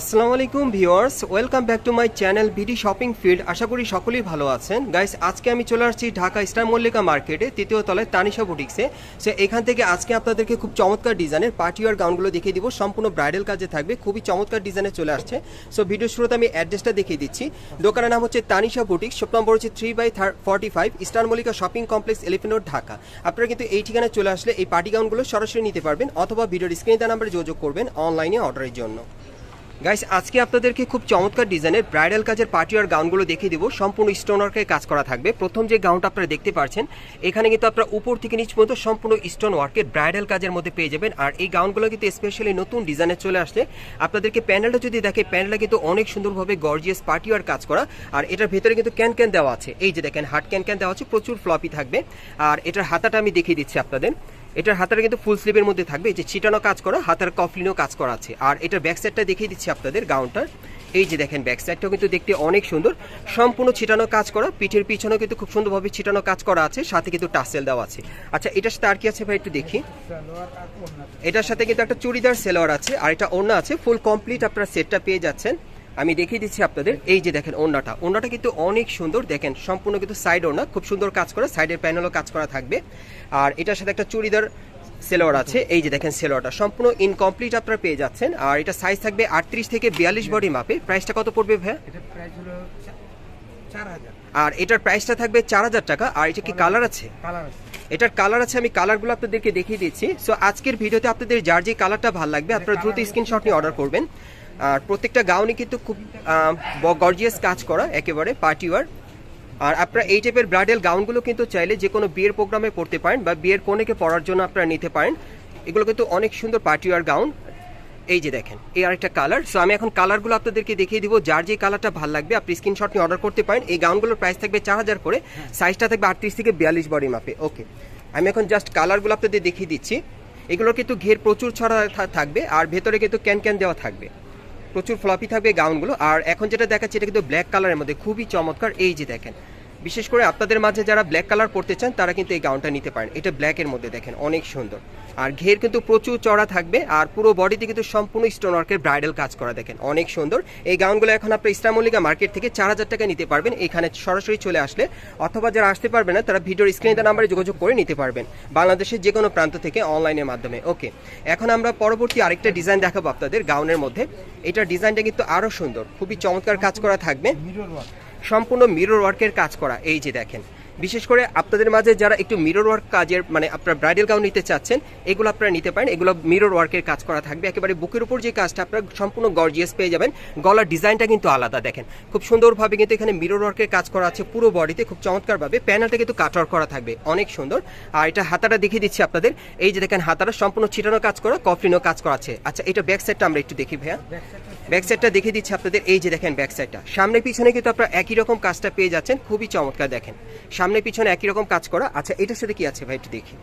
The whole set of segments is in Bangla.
আসসালামু আলাইকুম viewers, welcome back to my channel BD shopping field. আশা করি সকলেই ভালো আছেন। গাইস, আজকে আমি চলে আসছি ঢাকা স্টার মল্লিকা মার্কেটে, তৃতীয় তলায় তানিশা বুটিক্সে। সো, এখান থেকে আজকে আপনাদেরকে খুব চমৎকার ডিজাইনের পার্টিওয়ার গাউনগুলো দেখিয়ে দিব। সম্পূর্ণ ব্রাইডাল কাজে থাকবে, খুবই চমৎকার ডিজাইনে চলে আসছে। সো ভিডিও শুরুতে আমি অ্যাড্রেসটা দেখিয়ে দিচ্ছি। দোকানের নাম হচ্ছে তানিশা বুটিক্স, শপ নম্বর হচ্ছে three by forty five star Mallika shopping complex, elephant road, Dhaka. আপনারা কিন্তু এই ঠিকানায় চলে আসলে এই পার্টি গাউনগুলো সরাসরি নিতে পারবেন অথবা ভিডিওর স্ক্রিনে দেওয়া নাম্বারে যোগাযোগ করবেন অনলাইনে অর্ডারের জন্য। গাইস আজকে আপনাদেরকে খুব চমৎকার ডিজাইনের ব্রাইডাল কাজের পার্টি পার্টিওয়ার গাউনগুলো দেখিয়ে দিব। সম্পূর্ণ স্টোনওয়ার্কে কাজ করা থাকবে। প্রথম যে গাউনটা আপনারা দেখতে পাচ্ছেন এখানে কিন্তু আপনারা উপর থেকে নিচ পর্যন্ত সম্পূর্ণ স্টোন ওয়ার্কের ব্রাইডাল কাজের মধ্যে পেয়ে যাবেন। আর এই গাউনগুলো কিন্তু স্পেশালি নতুন ডিজাইনে চলে আসলে আপনাদেরকে প্যানেলটা যদি দেখে প্যানেলটা কিন্তু অনেক সুন্দরভাবে গর্জিয়াস পার্টি পার্টিওয়ার কাজ করা। আর এটার ভেতরে কিন্তু ক্যান ক্যান দেওয়া আছে। এই যে দেখেন হাট ক্যান ক্যান দেওয়া আছে, প্রচুর ফ্লপি থাকবে। আর এটার হাতাটা আমি দেখিয়ে দিচ্ছি আপনাদের। এটার হাতাটা কিন্তু ফুল স্লিভের মধ্যে থাকবে। এই যে ছিটানো কাজ করা, হাতার কফলিনও কাজ করা আছে। আর এটার ব্যাক সাইডটা দেখিয়ে দিচ্ছি আপনাদের গাউনটার এই যে দেখেন ব্যাক সাইডটাও কিন্তু দেখতে অনেক সুন্দর। সম্পূর্ণ ছিটানো কাজ করা, পিঠের পিছনেও কিন্তু খুব সুন্দরভাবে ছিটানো কাজ করা আছে, সাথে কিন্তু টাসেল দেওয়া আছে। আচ্ছা এটার সাথে আর কি আছে ভাই একটু দেখি। এটার সাথে কিন্তু একটা চুড়িদার, সেলোয়ার আছে, আর এটা ওড়না আছে ফুল কমপ্লিট আপনারা সেটটা পেয়ে যাচ্ছেন। আমি দেখিয়ে দিচ্ছি আপনাদের এই যে দেখেন ওড়নাটা। ওড়নাটা কিন্তু অনেক সুন্দর দেখেন সম্পূর্ণ কিন্তু সাইড ওড়না খুব সুন্দর কাজ করা সাইডের প্যানেলও কাজ করা থাকবে। আর এটার সাথে একটা চুড়িদার সেলোয়ার আছে এই যে দেখেন সেলোয়ারটা সম্পূর্ণ ইনকমপ্লিট আপনারা পেয়ে যাচ্ছেন। আর এটা সাইজ থাকবে আটত্রিশ থেকে বিয়াল্লিশ বডি মাপে প্রাইসটা কত পড়বে হাজার আর এটার প্রাইসটা থাকবে চার হাজার টাকা আর এটা কি কালার আছে কালার আছে। এটার কালার আছে আমি কালারগুলো আপনাদেরকে দেখিয়ে দিচ্ছি। সো আজকের ভিডিওতে আপনাদের যার যে কালারটা ভালো লাগবে আপনারা দ্রুত স্ক্রিনশট নিয়ে অর্ডার করবেন। আর প্রত্যেকটা গাউনই কিন্তু খুব গর্জিয়াস কাজ করা, একেবারে পার্টি ওয়ার আর আপনারা এই টাইপের ব্রাইডাল গাউনগুলো কিন্তু চাইলে যে কোনো বিয়ের প্রোগ্রামে পড়তে পারেন বা বিয়ের কনেকে পরার জন্য আপনারা নিতে পারেন। এগুলো কিন্তু অনেক সুন্দর পার্টি ওয়ার গাউন। এই যে দেখেন, এই আরেকটা কালার সো আমি এখন কালারগুলো আপনাদেরকে দেখিয়ে দিব, যার যে কালারটা ভালো লাগবে। আপনি স্ক্রিনশট নিয়ে অর্ডার করতে পারেন। এই গাউনগুলোর প্রাইস থাকবে চার হাজার করে। সাইজটা থাকবে আটত্রিশ থেকে বিয়াল্লিশ বডি মাপে। ওকে আমি এখন জাস্ট কালারগুলো আপনাদের দেখিয়ে দিচ্ছি। এগুলোর কিন্তু ঘের প্রচুর ছড়া থাকবে। আর ভেতরে কিন্তু ক্যান ক্যান দেওয়া থাকবে। প্রচুর ফ্লপি থাকবে গাউনগুলো। আর এখন যেটা দেখাচ্ছে, এটা কিন্তু ব্ল্যাক কালারের মধ্যে। খুবই চমৎকার। এই যে দেখেন বিশেষ করে আপনাদের মাঝে যারা ব্ল্যাক কালার পরতে চান, তারা কিন্তু এই গাউনটা নিতে পারেন। এটা ব্ল্যাকের মধ্যে দেখেন, অনেক সুন্দর। আর ঘের কিন্তু প্রচুর চড়া থাকবে, আর পুরো বডিতে কিন্তু সম্পূর্ণ স্টোন ওয়ার্কের ব্রাইডাল কাজ করা দেখেন, অনেক সুন্দর। এই গাউনগুলো এখন আপনি ইসলামলিকা মার্কেট থেকে চার হাজার টাকা নিতে পারবেন, এখানে সরাসরি চলে আসলে, অথবা যারা আসতে পারবে না, তারা ভিডিওর স্ক্রিনে দেওয়া নাম্বারে যোগাযোগ করে নিতে পারবেন, বাংলাদেশের যে কোনো প্রান্ত থেকে অনলাইনের মাধ্যমে। ওকে এখন আমরা পরবর্তী আরেকটা ডিজাইন দেখাবো আপনাদের গাউনের মধ্যে। এটার ডিজাইনটা কিন্তু আরও সুন্দর, খুবই চমৎকার কাজ করা থাকবে। সম্পূর্ণ মিরর ওয়ার্কের কাজ করা। এই যে দেখেন বিশেষ করে আপনাদের মাঝে যারা একটু মিরর ওয়ার্ক কাজের মানে আপনার ব্রাইডাল গাউন নিতে চাচ্ছেন, এগুলো আপনারা নিতে পারেন। এগুলো মিরর ওয়ার্কের কাজ করা থাকবে। একেবারে বুকের উপর যে কাজটা, আপনারা সম্পূর্ণ গর্জিয়াস পেয়ে যাবেন। গলার ডিজাইনটা কিন্তু আলাদা, দেখেন। খুব সুন্দরভাবে কিন্তু এখানে মিরর ওয়ার্কের কাজ করা আছে পুরো বডিতে খুব চমৎকারভাবে প্যানেলটা কিন্তু কাটওয়ার্ক করা থাকবে। অনেক সুন্দর। আর এটা হাতাটা দেখিয়ে দিচ্ছি আপনাদের। এই যে দেখেন হাতাটা সম্পূর্ণ ছিটানো কাজ করা কফলিনও কাজ করা আছে। আচ্ছা এটা ব্যাক সাইডটা আমরা একটু দেখি ভাইয়া। ব্যাক সাইডটা দেখিয়ে দিচ্ছি আপনাদের। এই যে দেখেন ব্যাক সাইডটা সামনে পিছনে কিন্তু আপনারা একই রকম কাজটা পেয়ে যাচ্ছেন। খুবই চমৎকার, দেখেন। সামনে পিছনে একই রকম কাজ করা। আচ্ছা এটার সাথে কি আছে ভাই? একটু দেখি।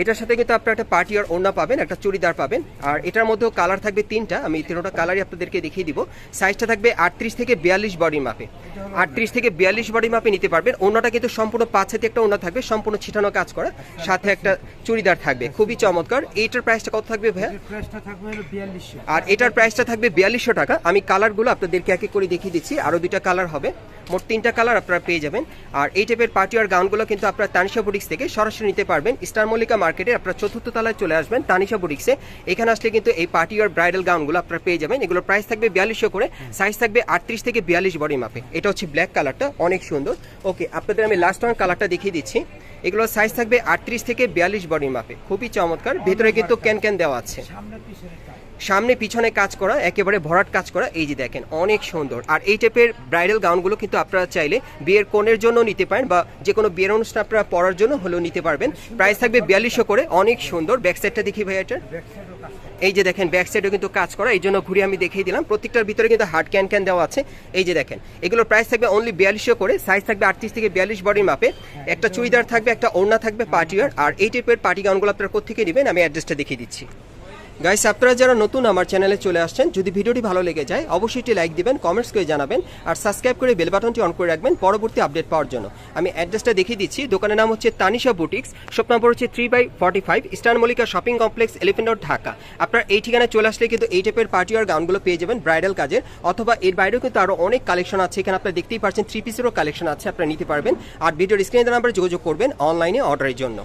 এটার সাথে কিন্তু আপনারা একটা পার্টি আর ওড়না পাবেন একটা চুড়িদার পাবেন। আর এটার মধ্যেও কালার থাকবে তিনটা আমি তিনটা কালারই আপনাদেরকে দেখিয়ে দিব। সাইজটা থাকবে আটত্রিশ থেকে বিয়াল্লিশ বডি মাপে আটত্রিশ থেকে বিয়াল্লিশ বডি মাপে নিতে পারবেন। ওড়নাটা কিন্তু সম্পূর্ণ পাঁচ হাতে একটা ওড়না থাকবে সম্পূর্ণ ছিটানো কাজ করা। সাথে একটা চুড়িদার থাকবে খুবই চমৎকার। এইটার প্রাইসটা কত থাকবে ভাইয়া? আর এটার প্রাইসটা থাকবে বিয়াল্লিশশো টাকা। আমি কালারগুলো আপনাদেরকে এক এক করে দেখিয়ে দিচ্ছি। আরও দুইটা কালার হবে। মোট তিনটা কালার আপনারা পেয়ে যাবেন। আর এই টাইপের পার্টি আর গাউনগুলো কিন্তু আপনারা তানিশা বুটিক্স থেকে সরাসরি নিতে পারবেন। স্টার মল্লিকা মার্কেটে আপনার চতুর্থ তলায় চলে আসবেন তানিশা বুটিক্সে এখানে আসলে কিন্তু এই পার্টি আর ব্রাইডাল গাউনগুলো আপনারা পেয়ে যাবেন। এগুলোর প্রাইস থাকবে বিয়াল্লিশশো করে সাইজ থাকবে আটত্রিশ থেকে বিয়াল্লিশ বডি মাপে। এটা হচ্ছে ব্ল্যাক কালারটা অনেক সুন্দর। ওকে আপনাদের আমি লাস্ট ওয়ান কালারটা দেখিয়ে দিচ্ছি। এগুলোর সাইজ থাকবে আটত্রিশ থেকে বিয়াল্লিশ বডির মাপে খুবই চমৎকার। ভেতরে কিন্তু ক্যান ক্যান দেওয়া আছে। সামনে পিছনে কাজ। করা একেবারে ভরাট কাজ করা এই যে দেখেন অনেক সুন্দর। আর এই টাইপের ব্রাইডাল গাউনগুলো কিন্তু আপনারা চাইলে বিয়ের কোণের জন্য নিতে পারেন বা যে কোনো বিয়ের অনুষ্ঠান আপনারা পড়ার জন্য হলেও নিতে পারবেন। প্রাইস থাকবে বিয়াল্লিশশো করে অনেক সুন্দর। ব্যাক সাইডটা দেখি ভাই এটার। এই যে দেখেন ব্যাক সাইডেও কিন্তু কাজ করা, এই জন্য ঘুরে আমি দেখিয়ে দিলাম। প্রত্যেকটার ভিতরে কিন্তু হার্ড ক্যান ক্যান দেওয়া আছে। এই যে দেখেন, এগুলোর প্রাইস থাকবে অনলি বিয়াল্লিশশো করে সাইজ থাকবে আটত্রিশ থেকে বিয়াল্লিশ বডির মাপে একটা চুড়িদার থাকবে, একটা ওড়না থাকবে পার্টিওয়ার আর এই টাইপের পার্টি গাউনগুলো আপনারা কোথেকে নেবেন, আমি অ্যাড্রেসটা দেখিয়ে দিচ্ছি। গাইস আপনারা যারা নতুন আমার চ্যানেলে চলে আসছেন, যদি ভিডিওটি ভালো লেগে যায়, অবশ্যই একটি লাইক দিবেন কমেন্টস করে জানাবেন, আর সাবস্ক্রাইব করে বেল বাটনটি অন করে রাখবেন পরবর্তী আপডেট পাওয়ার জন্য। আমি অ্যাড্রেসটা দেখিয়ে দিচ্ছি, দোকানের নাম হচ্ছে তানিশা বুটিক্স শপ নম্বর হচ্ছে three by forty five eastern Mallika shopping complex elephant road Dhaka আপনার এই ঠিকানায় চলে আসলে কিন্তু এই টাইপের পার্টি আর গাউনগুলো পেয়ে যাবেন ব্রাইডাল কাজের, অথবা এর বাইরেও কিন্তু আরও অনেক কালেকশন আছে, এখানে আপনারা দেখতেই পাচ্ছেন থ্রি পিসেরও কালেকশন আছে, আপনারা নিতে পারবেন। আর ভিডিওর স্ক্রিনে নাম্বারে যোগাযোগ করবেন অনলাইনে অর্ডারের জন্য।